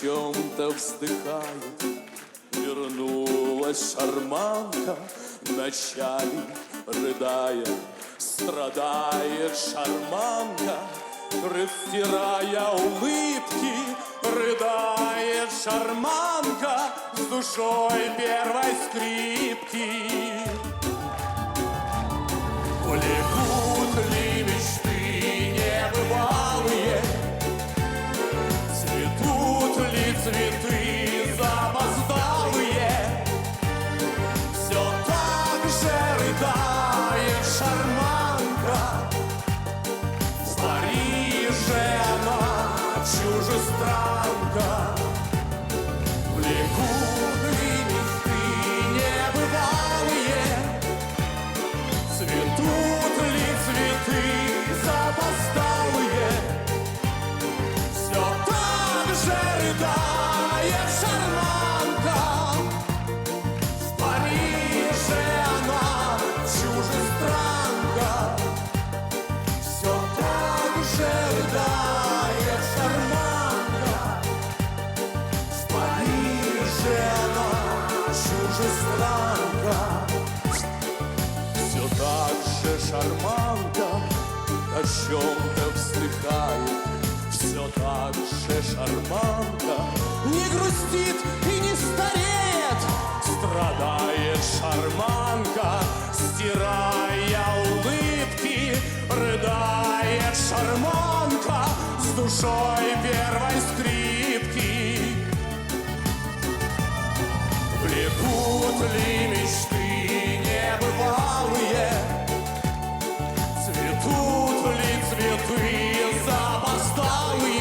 чем-то вздыхает. Вернулась шарманка Вначале рыдая Страдает шарманка. Растирая улыбки Рыдает шарманка С душой первой скрипки. Влекут ли мечты чужестранка Влекут чужестранка все так же шарманка О чем-то вздыхает. Все так же шарманка Не грустит и не стареет. Страдает шарманка Стирая улыбки Рыдает шарманка С душой первой скрипки цветы запоздалые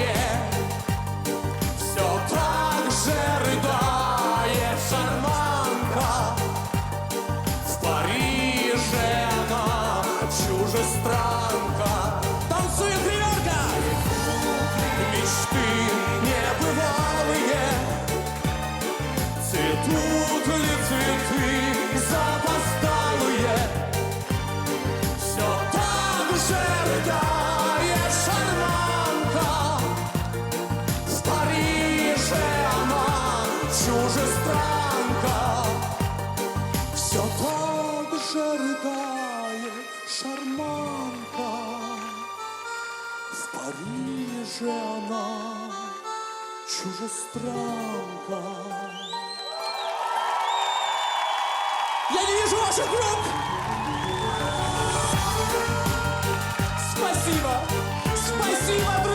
чужестранка Все так же рыдает шарманка В Париже она чужестранка Я не вижу ваших рук! Спасибо! Спасибо,